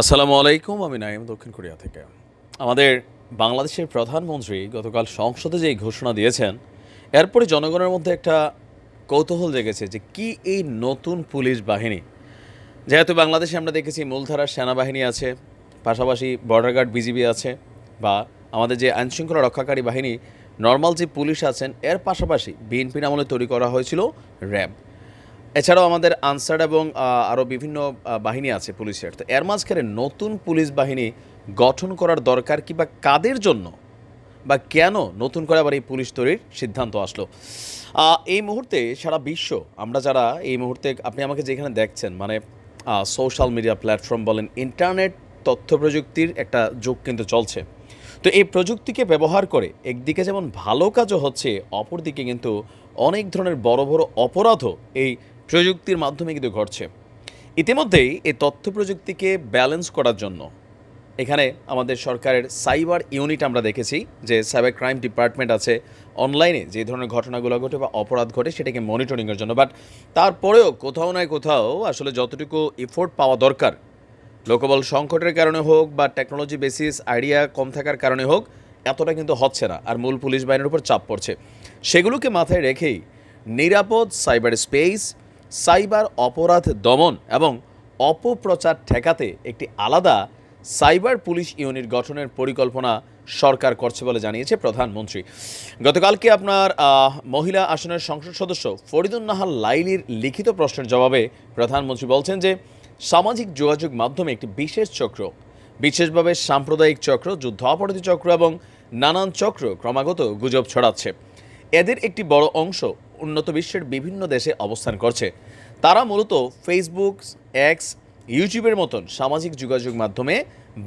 আসসালামু আলাইকুম, আমি নাইম দক্ষিণ কোরিয়া থেকে। আমাদের বাংলাদেশের প্রধানমন্ত্রী গতকাল সংসদে যে ঘোষণা দিয়েছেন এরপরে জনগণের মধ্যে একটা কৌতূহল জেগেছে যে কি এই নতুন পুলিশ বাহিনী। যেহেতু বাংলাদেশে আমরা দেখেছি মূলধারার সেনাবাহিনী আছে, পাশাপাশি বর্ডার গার্ড বিজিবি আছে, বা আমাদের যে আইনশৃঙ্খলা রক্ষাকারী বাহিনী নর্মাল যে পুলিশ আছেন, এর পাশাপাশি বিএনপির আমলে তৈরি করা হয়েছিল র্যাব। এছাড়াও আমাদের আনসার এবং আরও বিভিন্ন বাহিনী আছে পুলিশের। তো এর মাঝখানে নতুন পুলিশ বাহিনী গঠন করার দরকার কি বা কাদের জন্য? বা কেন নতুন করে আবার এই পুলিশ তৈরির সিদ্ধান্ত আসলো? এই মুহূর্তে সারা বিশ্ব, আমরা যারা এই মুহূর্তে, আপনি আমাকে যেখানে দেখছেন মানে সোশ্যাল মিডিয়া প্ল্যাটফর্ম বলেন ইন্টারনেট তথ্য প্রযুক্তির একটা যুগ কিন্তু চলছে। তো এই প্রযুক্তিকে ব্যবহার করে একদিকে যেমন ভালো কাজও হচ্ছে, অপরদিকে কিন্তু অনেক ধরনের বড় বড় অপরাধও এই প্রযুক্তির মাধ্যমে কিন্তু ঘটছে। ইতিমধ্যেই এই তথ্য প্রযুক্তিকে ব্যালেন্স করার জন্য এখানে আমাদের সরকারের সাইবার ইউনিট আমরা দেখেছি যে সাইবার ক্রাইম ডিপার্টমেন্ট আছে অনলাইনে যে ধরনের ঘটনাগুলো ঘটে বা অপরাধ ঘটে সেটাকে মনিটরিংয়ের জন্য। বাট তারপরেও কোথাও না কোথাও আসলে যতটুকু এফোর্ট পাওয়া দরকার লোকবল সংকটের কারণে হোক বা টেকনোলজি বেসিস আইডিয়া কম থাকার কারণে হোক, এতটা কিন্তু হচ্ছে না। আর মূল পুলিশ বাহিনীর উপর চাপ পড়ছে। সেগুলোকে মাথায় রেখেই নিরাপদ সাইবার স্পেস সাইবার অপরাধ দমন এবং অপপ্রচার ঠেকাতে একটি আলাদা সাইবার পুলিশ ইউনিট গঠনের পরিকল্পনা সরকার করছে বলে জানিয়েছে প্রধানমন্ত্রী। গতকালকে আপনার মহিলা আসনের সংসদ সদস্য ফরিদুন নাহার লাইলির লিখিত প্রশ্নের জবাবে প্রধানমন্ত্রী বলছেন যে, সামাজিক যোগাযোগ মাধ্যমে একটি বিশেষ চক্র, বিশেষভাবে সাম্প্রদায়িক চক্র যুদ্ধ অপরাধী চক্র এবং নানান চক্র ক্রমাগত গুজব ছড়াচ্ছে। এদের একটি বড় অংশ উন্নত বিশ্বের বিভিন্ন দেশে অবস্থান করছে। তারা মূলত ফেসবুক এক্স ইউটিউবের মতন সামাজিক যোগাযোগ মাধ্যমে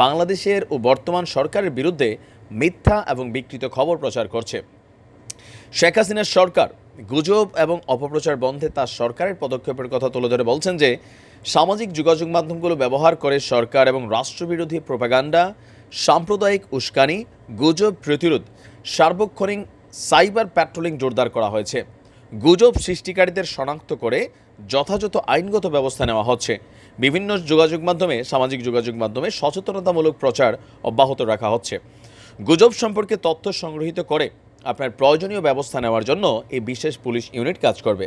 বাংলাদেশের ও বর্তমান সরকারের বিরুদ্ধে মিথ্যা এবং বিকৃত খবর প্রচার করছে। শেখ হাসিনার সরকার গুজব এবং অপপ্রচার বন্ধে তার সরকারের পদক্ষেপের কথা তুলে ধরে বলছেন যে, সামাজিক যোগাযোগ মাধ্যমগুলো ব্যবহার করে সরকার এবং রাষ্ট্রবিরোধী প্রোপাগান্ডা, সাম্প্রদায়িক উস্কানি, গুজব প্রতিরোধ, সার্বক্ষণিক সাইবার প্যাট্রোলিং জোরদার করা হয়েছে। গুজব সৃষ্টিকারীদের শনাক্ত করে যথাযথ আইনগত ব্যবস্থা নেওয়া হচ্ছে। বিভিন্ন যোগাযোগ মাধ্যমে, সামাজিক যোগাযোগ মাধ্যমে সচেতনতামূলক প্রচার অব্যাহত রাখা হচ্ছে। গুজব সম্পর্কে তথ্য সংগ্রহীত করে আপনার প্রয়োজনীয় ব্যবস্থা নেওয়ার জন্য এই বিশেষ পুলিশ ইউনিট কাজ করবে।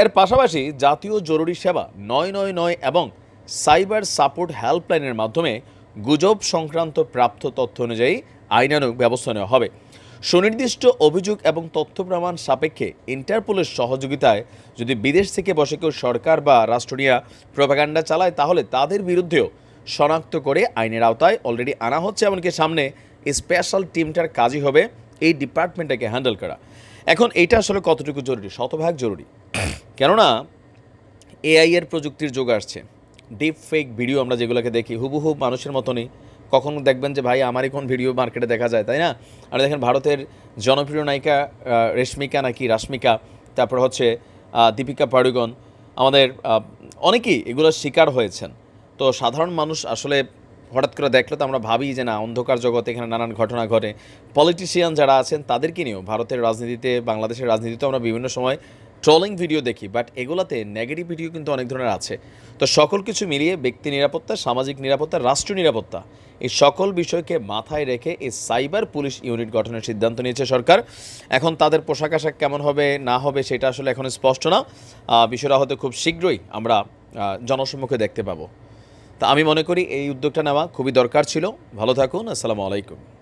এর পাশাপাশি জাতীয় জরুরি সেবা নয় নয় নয় এবং সাইবার সাপোর্ট হেল্পলাইনের মাধ্যমে গুজব সংক্রান্ত প্রাপ্ত তথ্য অনুযায়ী আইনানুগ ব্যবস্থা নেওয়া হবে। সুনির্দিষ্ট অভিযোগ এবং তথ্য প্রমাণ সাপেক্ষে ইন্টারপোলের সহযোগিতায় যদি বিদেশ থেকে বসে কেউ সরকার বা রাষ্ট্রীয় প্রোপাগান্ডা চালায়, তাহলে তাদের বিরুদ্ধেও শনাক্ত করে আইনের আওতায় অলরেডি আনা হচ্ছে। এমনকি সামনে স্পেশাল টিমটার কাজই হবে, এই ডিপার্টমেন্টটাকে হ্যান্ডেল করা। এখন এটা আসলে কতটুকু জরুরি? শতভাগ জরুরি। কেননা, এআই এর প্রযুক্তির যোগ আসছে। ডিপ ফেক ভিডিও আমরা যেগুলোকে দেখি, হুবহু মানুষের মতনই কখনো দেখবেন যে ভাই আমারই কোন ভিডিও মার্কেটে দেখা যায়, তাই না? আর দেখেন ভারতের জনপ্রিয় নায়িকা রেশমিকা নাকি রাশমিকা, তারপর হচ্ছে দীপিকা পাড়ুগন আমাদের অনেকেই এগুলোর শিকার হয়েছেন। তো সাধারণ মানুষ আসলে হঠাৎ করে দেখলে তো আমরা ভাবি যে না, অন্ধকার জগতে এখানে নানান ঘটনা ঘটে। পলিটিশিয়ান যারা আছেন তাদেরকে নিয়েও ভারতের রাজনীতিতে, বাংলাদেশের রাজনীতিতে আমরা বিভিন্ন সময় ট্রলিং ভিডিও দেখি বাট এগুলাতে নেগেটিভ ভিডিও কিন্তু অনেক ধরনের আছে। তো সকল কিছু মিলিয়ে ব্যক্তি নিরাপত্তা, সামাজিক নিরাপত্তা, রাষ্ট্র নিরাপত্তা, এই সকল বিষয়কে মাথায় রেখে এই সাইবার পুলিশ ইউনিট গঠনের সিদ্ধান্ত নিয়েছে সরকার। এখন তাদের পোশাক আশাক কেমন হবে, না হবে, সেটা আসলে এখন স্পষ্ট না। বিষয়টা হয়তো খুব শীঘ্রই আমরা জনসম্মুখে দেখতে পাবো। তা আমি মনে করি এই উদ্যোগটা নেওয়া খুবই দরকার ছিল। ভালো থাকুন, আসসালামু আলাইকুম।